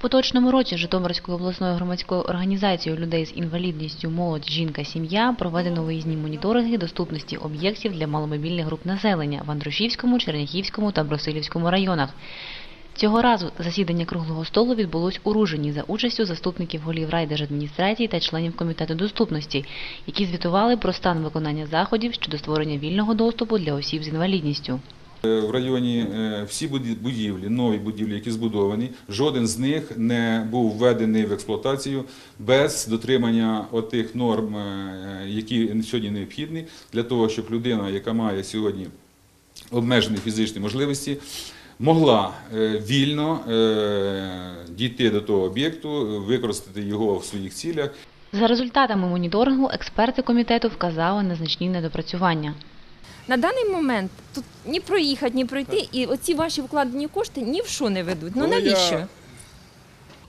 поточному році Житомирською обласною громадською організацією людей з інвалідністю молодь, жінка, сім'я проведено виїзні моніторинги доступності об'єктів для маломобільних груп населення в Андрушівському, Черняхівському та Брусилівському районах. Цього разу засідання круглого столу відбулось у Ружині за участю заступників голів райдержадміністрації та членів комітету доступності, які звітували про стан виконання заходів щодо створення вільного доступу для осіб з інвалідністю. Е, В районі е, всі будівлі, нові будівлі, які збудовані, жоден з них не був введений в експлуатацію без дотримання отих норм, е, які сьогодні необхідні для того, щоб людина, яка має сьогодні обмежені фізичні можливості, могла вільно дійти до того об'єкту, використати його в своїх цілях За результатами моніторингу експерти комітету вказали на значні недопрацювання. На даний момент тут ні проїхати, ні пройти, і оці ваші вкладені кошти ні в що не ведуть. Ну навіщо?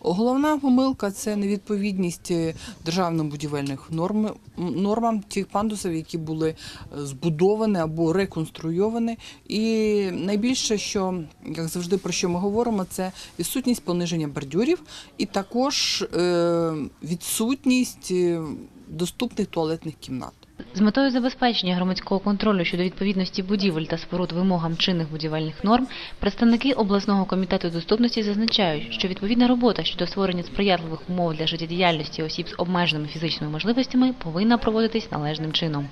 Головна помилка це невідповідність е, державно-будівельних норм, нормам тих пандусів, які були е, збудовані або реконструйовані. І найбільше, що як завжди про що ми говоримо, це відсутність пониження бордюрів і також е, відсутність доступних туалетних кімнат. З метою забезпечення громадського контролю щодо відповідності будівель та споруд вимогам чинних будівельних норм, представники обласного комітету доступності зазначають, що відповідна робота щодо створення сприятливих умов для життєдіяльності осіб з обмеженими фізичними можливостями повинна проводитись належним чином.